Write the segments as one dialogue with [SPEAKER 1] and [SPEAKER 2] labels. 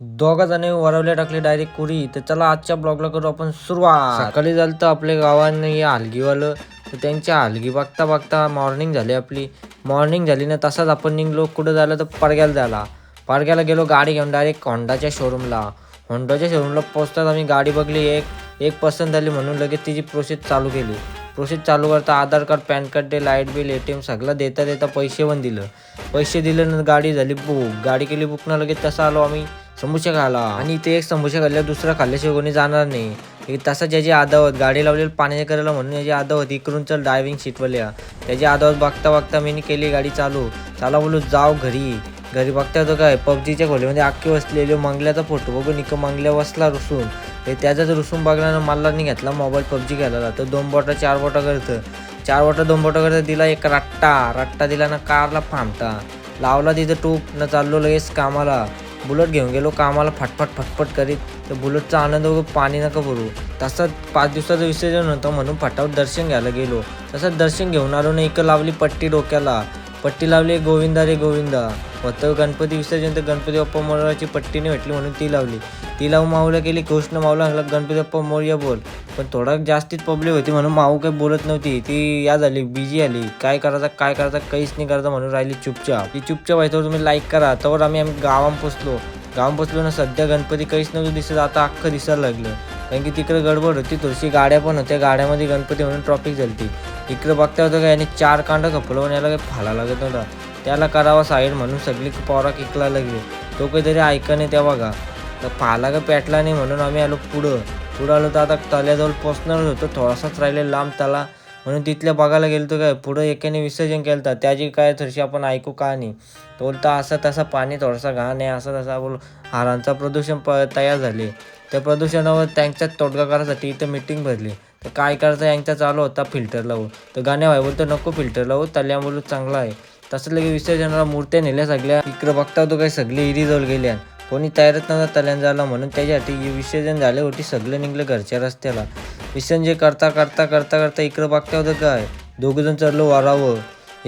[SPEAKER 1] दोघा जणी वरवले टाकले डायरेक्ट कुरी. तर चला आजच्या ब्लॉगला करू आपण सुरुवात. सकाळी झालं तर आपल्या गावांनी हलगीवालं. तर त्यांची हलगी बघता बघता मॉर्निंग झाली आपली. मॉर्निंग झाली ना तसाच आपण निघलो. कुठं झालं तर पडग्याला झाला पडग्याला गेलो गाडी घेऊन डायरेक्ट होंडाच्या शोरूमला होंडाच्या शोरूमला पोचताच आम्ही गाडी बघली. एक एक पसंत झाली म्हणून लगेच तिची प्रोसेस चालू केली. प्रोसेस चालू करता आधार कार्ड पॅन कार्ड ते light bill A T M सगळं देता देता पैसे पण दिलं. पैसे दिल्यानंतर ना गाडी झाली बुक गाडी केली बुक ना लगेच तसं आलो आम्ही. समोसे खाला आणि ते एक समोसे खाल्ल्या दुसरा खाल्ल्याशिवाय कोणी जाणार नाही. एक तसा ज्याची आदावत गाडी लावलेली पाण्याने करायला म्हणून याची आदावत इकडून चल डायविंग सीटवाल्या त्याची आदावत बघता बघता मी केली गाडी चालू. चाला बोलू जाव घरी. घरी बघता तो काय पबजीच्या खोलीमध्ये अख्खी बसलेली मंगल्याचा फोटो बघून इकडं मंगल्या बसला रुसून. ते त्याचाच रुसून बघला ना मला नाही घेतला मोबाईल पबजी खेळायला. तर दोन बोटा चार बोटा करतं. चार बोटा दोन बोटा करतं दिला एक रट्टा. रट्टा दिला ना कारला फांबता लावला तिथं टूप न चाललो लगेच कामाला. बुलेट घेऊन गेलो कामाला फटफट फटफट करीत. तर बुलेटचा आनंद बघून पाणी नका भरू तसंच पाच दिवसाचं विसर्जन होतं म्हणून फटाफट दर्शन घ्यायला गेलो. तसंच दर्शन घेऊन आलो ना इकडं लावली पट्टी डोक्याला. पट्टी लावली गोविंदा रे गोविंदा. होतं गणपती विसर्जन तर गणपती बाप्पा मोरयाची पट्टी नाही भेटली म्हणून ती लावली. ती लावून माऊला केली घोषणा माऊला सांगला गणपती बाप्पा मोरया बोल. पण थोडा जास्तीच पब्लिक होती म्हणून माऊ काही बोलत नव्हती. ती या झाली बिजी आली. काय करायचा काय करायचा काहीच नाही करायचं म्हणून राहिली चुपचाप. ती चुपचाप व्हायचं तुम्ही लाईक करा. तर आम्ही आम्ही गावात पोचलो. गावात पोचलो ना सध्या गणपती काहीच नव्हतं दिसत. आता अख्खं दिसायला लागलं. कारण की तिकडे गडबड होती थोडीशी गाड्या पण होत्या. गाड्यामध्ये गणपती म्हणून ट्रॉफिक झाली इकडे बघता होतं का याने चार कांड खपलं. याला काही फाला लागत नव्हता. त्याला करावा साईड म्हणून सगळी पोरा किकला लागली. तो काहीतरी ऐका नाही त्या बघा. तर पाला का पेटला नाही म्हणून आम्ही आलो पुढं. पुढं आलो तर आता तल्याजवळ पोचणारच होतो. थोडासाच राहिले लांब त्याला. म्हणून तिथल्या बघायला गेलो तर काय? पुढं एकाने विसर्जन केलं तर त्याची काय थोडीशी आपण ऐकू का नाही तो बोलता असा तसा पाणी थोडासा घाण आहे. असा तसा बोल. हारांचं प्रदूषण प तयार झाले. त्या प्रदूषणावर त्यांच्यात तोडगा करायसाठी इथं मिटिंग भरली. तर काय करायचं? यांचा चालू होता फिल्टर लावून. तर गाण्या भाई बोलतो नको फिल्टर लावू. तल्या बोलू चांगला आहे. तसं लगे विसर्जनाला मूर्त्या नेल्या सगळ्या. इकडं बघता तो काही सगळे इरी जवळ गेल्या कोणी तयारच नव्हता तल्यान झाला म्हणून त्याच्यासाठी विसर्जन झाले होती सगळं निघलं घरच्या रस्त्याला. विसर्जन करता करता करता करता इकडं बघता होतं काय? दोघं जण चढलो वरावं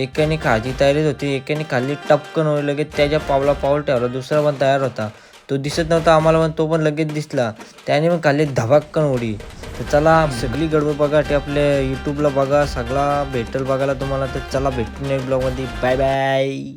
[SPEAKER 1] एकाने खाजी तयारीत होती एकाने खाली टपकन होईल लगेच त्याच्या पावला पाऊल ठेवला. दुसरा पण तयार होता. तो दिसत नव्हता आम्हाला पण तो पण लगेच दिसला. त्याने पण खाली धबाक्कन उडी. तर चला सगळी गडबड बघा ते आपल्या यूट्यूबला बघा सगळा भेटेल बघायला तुम्हाला. तर चला भेटून ब्लॉगमध्ये. Bye bye